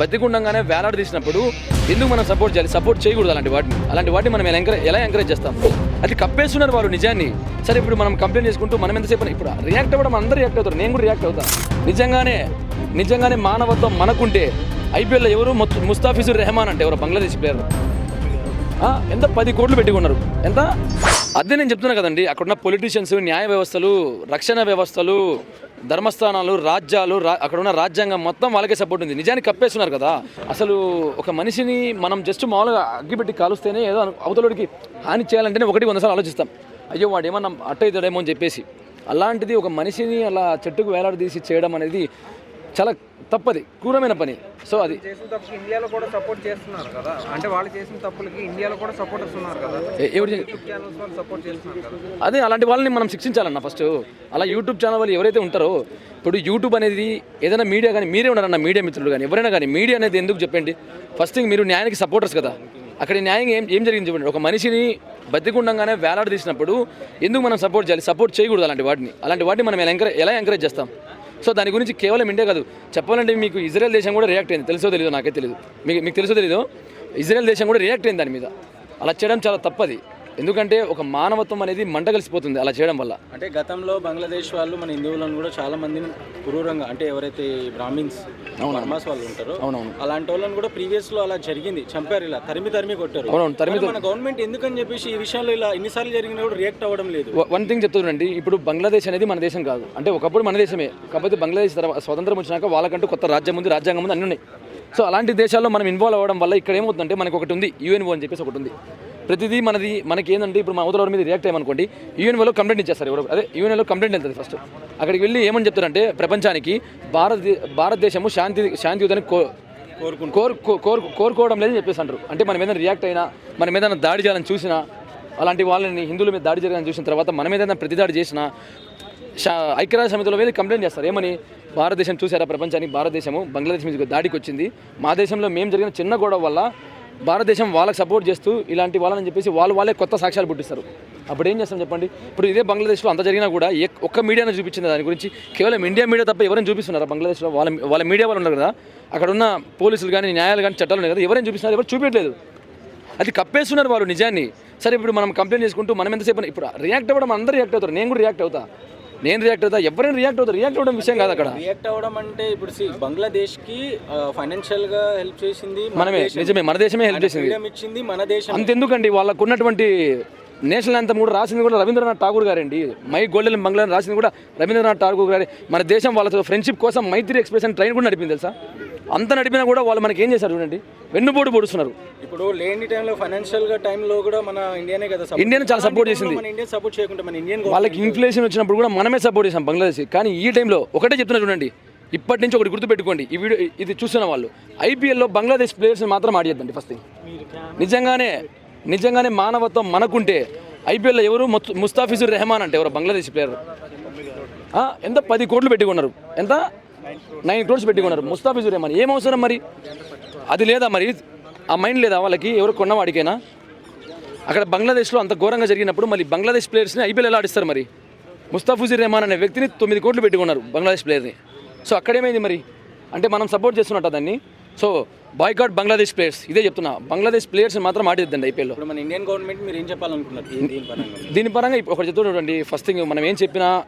బతికుండంగానే వేలాడదీసినప్పుడు ఎందుకు మనం సపోర్ట్ చేయాలి? సపోర్ట్ చేయకూడదు అలాంటి వాటిని. అలాంటి వాటిని మనం ఎలా ఎంకరేజ్ ఎలా ఎంకరేజ్ చేస్తాం? అది కప్పేస్తున్నారు వారు నిజాన్ని. సరే ఇప్పుడు మనం కంప్లైంట్ చేసుకుంటూ మనం ఎంతసేపు ఇప్పుడు రియాక్ట్ అవ్వడం అందరూ రియాక్ట్ అవుతారు. నేను కూడా రియాక్ట్ అవుతాను నిజంగానే నిజంగానే మానవత్వం మనకుంటే ఐపీఎల్లో ఎవరు ముత్- ముస్తాఫిజుర్ రెహమాన్ అంటే ఎవరు? బంగ్లాదేశ్ ప్లేయర్ ఎంత? పది కోట్లు పెట్టుకున్నారు ఎంత? అదే నేను చెప్తున్నా కదండి అక్కడున్న పొలిటీషియన్స్ న్యాయ వ్యవస్థలు రక్షణ వ్యవస్థలు ధర్మస్థానాలు రాజ్యాలు రా అక్కడ ఉన్న రాజ్యాంగం మొత్తం వాళ్ళకే సపోర్ట్ ఉంది. నిజానికి కప్పేస్తున్నారు కదా. అసలు ఒక మనిషిని మనం జస్ట్ మామూలుగా అగ్గిపెట్టి కాలుస్తేనే ఏదో అను- అవతలడికి హాని చేయాలంటేనే ఒకటి వంద ఆలోచిస్తాం. అయ్యో వాడు ఏమన్నా అట్ట అవుతాడేమో అని చెప్పేసి. అలాంటిది ఒక మనిషిని అలా చెట్టుకు వేలాడదీసి చేయడం అనేది చాలా తప్పది క్రూరమైన పని. సో అది ఇండియాలో కూడా సపోర్ట్ చేస్తున్నారు కదా. అంటే వాళ్ళు చేసిన తప్పులకి ఇండియాలో కూడా సపోర్టర్స్ ఉన్నారు కదా. సపోర్ట్ చేస్తున్నారు కదా. అదే అలాంటి వాళ్ళని మనం శిక్షించాలన్న ఫస్ట్ అలా యూట్యూబ్ ఛానల్ వాళ్ళు ఎవరైతే ఉంటారో ఇప్పుడు యూట్యూబ్ అనేది ఏదైనా మీడియా కానీ మీరే ఉన్నారన్న మీడియా మిత్రులు కానీ ఎవరైనా కానీ మీడియా అనేది ఎందుకు చెప్పండి? ఫస్ట్ థింగ్ మీరు న్యాయానికి సపోర్టర్స్ కదా. అక్కడ న్యాయం ఏం ఏం జరిగింది చెప్పండి ఒక మనిషిని బతికుండంగానే వేలాడదీసినప్పుడు ఎందుకు మనం సపోర్ట్ చేయాలి? సపోర్ట్ చేయకూడదు అలాంటి వాటిని. అలాంటి వాటిని మనం ఎలా ఎంకరేజ్ ఎలా ఎంకరేజ్ చేస్తాం? సో దాని గురించి కేవలం ఇండియా కాదు చెప్పాలంటే మీకు ఇజ్రాయెల్ దేశం కూడా రియాక్ట్ అయింది. తెలుసో తెలియదు నాకే తెలియదు మీకు మీకు తెలుసో తెలీదు? ఇజ్రాయెల్ దేశం కూడా రియాక్ట్ అయింది దాని మీద. అలా చేయడం చాలా తప్పది. ఎందుకంటే ఒక మానవత్వం అనేది మంట కలిసిపోతుంది అలా చేయడం వల్ల. అంటే గతంలో బంగ్లాదేశ్ వాళ్ళు మన హిందువులను కూడా చాలా మందిని క్రూరంగా అంటే ఎవరైతే బ్రాహ్మిన్స్ వర్మాస్ వాళ్ళు ఉంటారో అవునవును. అలాంటి వాళ్ళని కూడా ప్రీవియస్లో అలా జరిగింది. చంపారు ఇలా తరిమి తరిమి కొట్టారు. అవునవును తరిమి మన గవర్నమెంట్ ఎందుకని చెప్పేసి ఈ విషయంలో ఇలా ఎన్నిసార్లు జరిగినా కూడా రియాక్ట్ అవ్వడం లేదు. వన్ థింగ్ చెప్తుండండి ఇప్పుడు బంగ్లాదేశ్ అనేది మన దేశం కాదు. అంటే ఒకప్పుడు మన దేశమే. కాకపోతే బంగ్లాదేశ్ తర్వాత స్వతంత్రం వచ్చినాక వాళ్ళకంటూ కొత్త రాజ్యం ఉంది రాజ్యాంగం ఉంది అన్నీ ఉన్నాయి. సో అలాంటి దేశాల్లో మనం ఇన్వాల్వ్ అవ్వడం వల్ల ఇక్కడ ఏమవుతుందంటే మనకు ఒకటి ఉంది యుఎన్ఓ అని చెప్పేసి ఒకటి ఉంది. ప్రతిదీ మనది మనకి ఏంటంటే ఇప్పుడు మన అవతల మీద రియాక్ట్ అయ్యమనుకోండి యుఎన్ఓలో కంప్లైంట్ ఇచ్చేస్తారు ఎవరు. అదే యుఎన్ఓలో కంప్లైంట్ వెళ్తుంది ఫస్ట్ అక్కడికి వెళ్ళి ఏమని చెప్తారంటే ప్రపంచానికి భారత భారతదేశము శాంతి శాంతియుతాన్ని కో కోరు కోరుకోవడం లేదని చెప్పేసి అంటారు అంటే మనం ఏదైనా రియాక్ట్ అయినా మనం ఏదైనా దాడి చేయాలని చూసినా అలాంటి వాళ్ళని హిందువుల మీద దాడి చేయాలని చూసిన తర్వాత మనం ఏదైనా ప్రతిదాడి చేసినా ఐక్యరాజ్య సమితిలో వెళ్ళి కంప్లైంట్ చేస్తారు. ఏమని? భారతదేశం చూసారా ప్రపంచానికి? భారతదేశము బంగ్లాదేశ్ మీద దాడికి వచ్చింది మా దేశంలో మేము జరిగిన చిన్న గొడవ వల్ల భారతదేశం వాళ్ళకి సపోర్ట్ చేస్తూ ఇలాంటి వాళ్ళని చెప్పేసి వాళ్ళు వాళ్ళే కొత్త సాక్ష్యాలు పుట్టిస్తారు. అప్పుడు ఏం చేస్తాం చెప్పండి? ఇప్పుడు ఇదే బంగ్లాదేశ్లో అంత జరిగినా కూడా ఏ ఒక్క మీడియాను చూపించింది దాని గురించి. కేవలం ఇండియా మీడియా తప్ప ఎవరైనా చూపిస్తున్నారా బంగ్లాదేశ్లో? వాళ్ళ వాళ్ళ మీడియా వాళ్ళు ఉన్నారు కదా అక్కడ ఉన్న పోలీసులు కానీ న్యాయాలు కానీ చట్టాలు ఉన్నాయి కదా ఎవరైనా చూపిస్తున్నారు? ఎవరు చూపించట్లేదు. అది కప్పేస్తున్నారు వాళ్ళు నిజాన్ని. సరే ఇప్పుడు మనం కంప్లైంట్ చేసుకుంటూ మనం ఎంతసేపు ఇప్పుడు రియాక్ట్ అవ్వడం అందరూ రియాక్ట్ అవుతారు. నేను కూడా రియాక్ట్ అవుతా. నేను రియాక్ట్ అవుతా ఎవరైనా రియాక్ట్ అవుతారు. రియాక్ట్ అవ్వడం విషయం కాదు అక్కడ. రియాక్ట్ అవ్వడం అంటే ఇప్పుడు బంగ్లాదేశ్కి ఫైనాన్షియల్గా హెల్ప్ చేసింది మన మనమే. నిజమే మన దేశమే హెల్ప్ చేసింది. ఇచ్చింది మన దేశం అంతెందుకండి వాళ్ళకు ఉన్నటువంటి నేషనల్ అంతం కూడా రాసింది కూడా రవీంద్రనాథ్ ఠాగూర్ గారండి. మై గోల్డెన్ బంగ్లా రాసింది కూడా రవీంద్రనాథ్ ఠాగూర్ గారి. మన దేశం వాళ్ళతో ఫ్రెండ్షిప్ కోసం మైత్రి ఎక్స్ప్రెస్ ట్రైన్ కూడా నడిపింది తెలుసా? అంత నడిపినా కూడా వాళ్ళు మనకి ఏం చేశారు చూడండి. వెన్నుపోటు పొడుస్తున్నారు. ఇప్పుడు లేని టైంలో ఫైనాన్షియల్గా టైంలో కూడా మన ఇండియానే కదా. ఇండియానే చాలా అలాంటి చేసింది. మన ఇండియా సపోర్ట్ చేయకుండా మన ఇండియన్ వాళ్ళకి ఇన్ఫ్లేషన్ వచ్చినప్పుడు కూడా మనమే సపోర్ట్ చేసాం బంగ్లాదేశ్ కానీ ఈ టైంలో ఒకటే చెప్తున్నా చూడండి. ఇప్పటి నుంచి ఒకటి గుర్తుపెట్టుకోండి ఈ వీడియో ఇది చూస్తున్న వాళ్ళు. ఐపీఎల్లో బంగ్లాదేశ్ ప్లేయర్స్ని మాత్రం ఆడియద్దండి ఫస్ట్ థింగ్ నిజంగానే నిజంగానే మానవత్వం మనకుంటే ఐపీఎల్లో ఎవరు? ముస్తాఫిజుర్ రెహమాన్ అంటే ఎవరు? బంగ్లాదేశ్ ప్లేయర్ ఎంత పది కోట్లు పెట్టుకున్నారు. ఎంత? నైన్ క్రోడ్స్ పెట్టుకున్నారు ముస్తాఫిజుర్ రెహమాన్ ఏం అవసరం మరి? అది లేదా మరి? ఆ మైండ్ లేదా వాళ్ళకి? ఎవరు కొన్నవాడికైనా అక్కడ బంగ్లాదేశ్లో అంత ఘోరంగా జరిగినప్పుడు మళ్ళీ బంగ్లాదేశ్ ప్లేయర్స్ని ఐపీఎల్ ఎలా ఆడిస్తారు మరి? ముస్తాఫుజుర్ రెహమాన్ అనే వ్యక్తిని తొమ్మిది కోట్లు పెట్టుకున్నారు బంగ్లాదేశ్ ప్లేయర్ని. సో అక్కడేమైంది మరి? అంటే మనం సపోర్ట్ చేస్తున్నట్ట దాన్ని. So boycott Bangladesh players. ఇదే చెప్తున్నా. బంగ్లాదేశ్ ప్లేయర్స్ని మాత్రం ఆడిద్దండి ఐపీఎల్లో. ఇప్పుడు మన ఇండియన్ గవర్నమెంట్ మీరు ఏం చెప్పాలనుకున్నారు దీని- పరంగా. ఇప్పుడు ఒకటి చెప్తూ చూడండి. ఫస్ట్ థింగ్ మనం ఏం చెప్పినా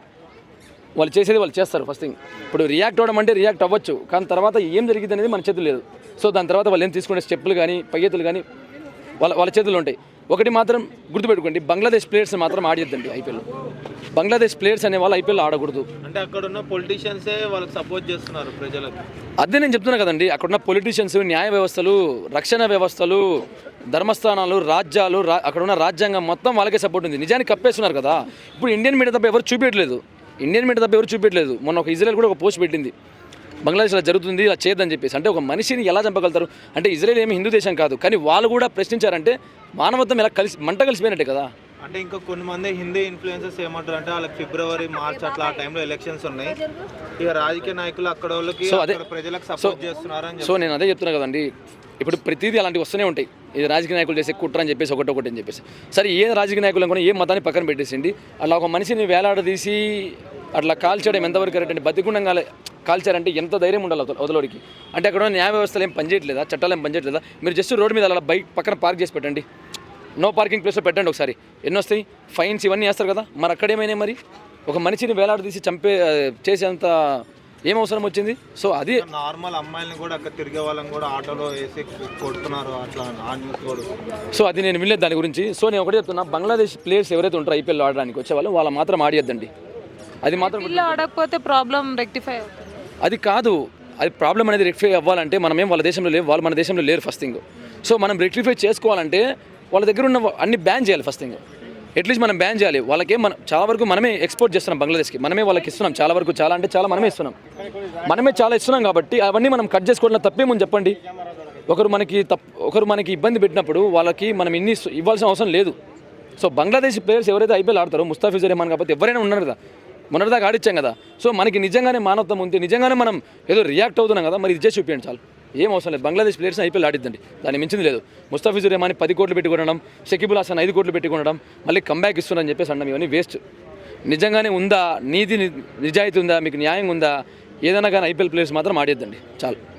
వాళ్ళు చేసేది వాళ్ళు చేస్తారు ఫస్ట్ థింగ్ ఇప్పుడు రియాక్ట్ అవ్వడం అంటే రియాక్ట్ అవ్వచ్చు కానీ తర్వాత ఏం జరిగింది అనేది మన చేతులు లేదు. సో దాని తర్వాత వాళ్ళు ఏం తీసుకునే స్టెప్పులు కానీ పయ్యతులు కానీ వాళ్ళ వాళ్ళ చేతులు ఉంటాయి. ఒకటి మాత్రం గుర్తుపెట్టుకోండి బంగ్లాదేశ్ ప్లేయర్స్ మాత్రం ఆడిద్దండి ఐపీఎల్ బంగ్లాదేశ్ ప్లేయర్స్ అనే వాళ్ళు ఐపీఎల్ ఆడకూడదు. అంటే అక్కడ ఉన్న పొలిటీషియన్సే వాళ్ళకి సపోర్ట్ చేస్తున్నారు ప్రజలకు? అదే నేను చెప్తున్నా కదండి అక్కడున్న పొలిటీషియన్స్ న్యాయ వ్యవస్థలు రక్షణ వ్యవస్థలు ధర్మస్థానాలు రాజ్యాలు రా అక్కడ ఉన్న రాజ్యాంగం మొత్తం వాళ్ళకే సపోర్ట్ ఉంది. నిజానికి కప్పేస్తున్నారు కదా. ఇప్పుడు ఇండియన్ మీడియా తప్ప ఎవరు చూపించట్లేదు ఇండియన్ మీడియా తప్ప ఎవరు చూపించట్లేదు మొన్న ఒక ఇజ్రాయెల్ కూడా ఒక పోస్ట్ పెట్టింది. బంగ్లాదేశ్లో జరుగుతుంది ఇలా చేయొద్దని చెప్పేసి. అంటే ఒక మనిషిని ఎలా చంపగలుగుతారు? అంటే ఇజ్రాయెల్ ఏమి హిందూ దేశం కాదు. కానీ వాళ్ళు కూడా ప్రశ్నించారంటే మానవత్వం ఎలా కలిసి మంట కలిసిపోయినట్టే కదా. అంటే ఇంకా కొన్ని మంది హిందీ ఇన్ఫ్లుయెన్సెస్ ఏమంటారు అంటే వాళ్ళకి ఫిబ్రవరి మార్చ్ అట్లా ఆ టైంలో ఎలక్షన్స్ ఉన్నాయి. ఇక రాజకీయ నాయకులు అక్కడ వాళ్ళకి సో అదే- అక్కడ ప్రజలకు సపోర్ట్ చేస్తున్నారు సో నేను అదే చెప్తున్నా కదండి. ఇప్పుడు ప్రతిదీ అలాంటివి వస్తూనే ఉంటాయి. ఇది రాజకీయ నాయకులు చేసే కుట్ర అని చెప్పేసి ఒకటి ఒకటి అని చెప్పేసి. సరే ఏ రాజకీయ నాయకులు అనుకున్నా ఏ మతాన్ని పక్కన పెట్టేసిండి అలా ఒక మనిషిని వేలాడదీసి అట్లా కాల్చడం ఎంతవరకు కరెక్ట్ అండి బతికుండంగా కాల్చారంటే ఎంత ధైర్యం ఉండాలి అవతలోడికి? అంటే అక్కడ ఉన్న న్యాయ వ్యవస్థలు ఏం పనిచేయట్లేదా? చట్టాలు ఏం పనిచేయట్లేదా? మీరు జస్ట్ రోడ్ మీద అలా బైక్ పక్కన పార్క్ చేసి పెట్టండి. నో పార్కింగ్ ప్లేస్లో పెట్టండి ఒకసారి. ఎన్ని వస్తాయి ఫైన్స్ ఇవన్నీ వేస్తారు కదా. మరి అక్కడేమైనా మరి? ఒక మనిషిని వేలాడదీసి చంపే చేసేంత ఏం అవసరం వచ్చింది? సో అది నార్మల్ అమ్మాయిల్ని కూడా అక్కడ తిరిగే వాళ్ళని కూడా ఆటోలో వేసి కొడుతున్నారు అట్లా. సో అది నేను వినలేదు దాని గురించి. సో నేను ఒకటే చెప్తున్నా బంగ్లాదేశ్ ప్లేయర్స్ ఎవరైతే ఉంటారో ఐపీఎల్ ఆడడానికి వచ్చేవాళ్ళు వాళ్ళ మాత్రం ఆడియద్దండి. అది మాత్రం ఆడకపోతే ప్రాబ్లం రెక్టిఫై అవుతుంది. అది కాదు అది ప్రాబ్లం అనేది రెక్టిఫై అవ్వాలంటే మనమేం వాళ్ళ దేశంలో లేవు వాళ్ళు మన దేశంలో లేరు ఫస్ట్ థింగ్ సో మనం రెక్టిఫై చేసుకోవాలంటే వాళ్ళ దగ్గర ఉన్న అన్ని బ్యాన్ చేయాలి ఫస్ట్ థింగ్ అట్లీస్ట్ మనం బ్యాన్ చేయాలి. వాళ్ళకే మనం చాలా వరకు మనమే ఎక్స్పోర్ట్ చేస్తున్నాం బంగ్లాదేశ్కి. మనమే వాళ్ళకి ఇస్తున్నాం. చాలా వరకు చాలా అంటే చాలా మనమే ఇస్తున్నాం. మనమే చాలా ఇస్తున్నాం కాబట్టి అవన్నీ మనం కట్ చేసుకోవడం తప్పేముంది చెప్పండి? ఒకరు మనకి తప్ ఒకరు మనకి ఇబ్బంది పెట్టినప్పుడు వాళ్ళకి మనం ఇన్ని ఇవ్వాల్సిన అవసరం లేదు. సో బంగ్లాదేశ్ ప్లేయర్స్ ఎవరైతే ఐపీఎల్ ఆడతారో ముస్తాఫిజుర్ రహమాన్ కాబట్టి ఎవరైనా ఉన్నారు కదా. మొన్నటిదాకా ఆడిచ్చాం కదా. సో మనకి నిజంగానే మానవత్వం ఉంది. నిజంగానే మనం ఏదో రియాక్ట్ అవుతున్నాం కదా. మరి ఇది చేసి చూపించండి చాలు. ఏం అవసరం లేదు. బంగ్లాదేశ్ ప్లేయర్స్ ఐపీఎల్ ఆడిద్దండి. దాన్ని మించింది లేదు. ముస్తాఫిజుర్ రెహమాన్ పది కోట్లు పెట్టి షకీబుల్ హాసన్ ఐదు కోట్లు పెట్టి మళ్ళీ కంబ్యాక్ ఇస్తున్నారని చెప్పేసి అన్నం ఇవన్నీ వేస్ట్ నిజంగానే ఉందా? నీతి ని- నిజాయితీ ఉందా? మీకు న్యాయం ఉందా? ఏదైనా కానీ ఐపీఎల్ ప్లేయర్స్ మాత్రం ఆడేద్దండి. చాలు.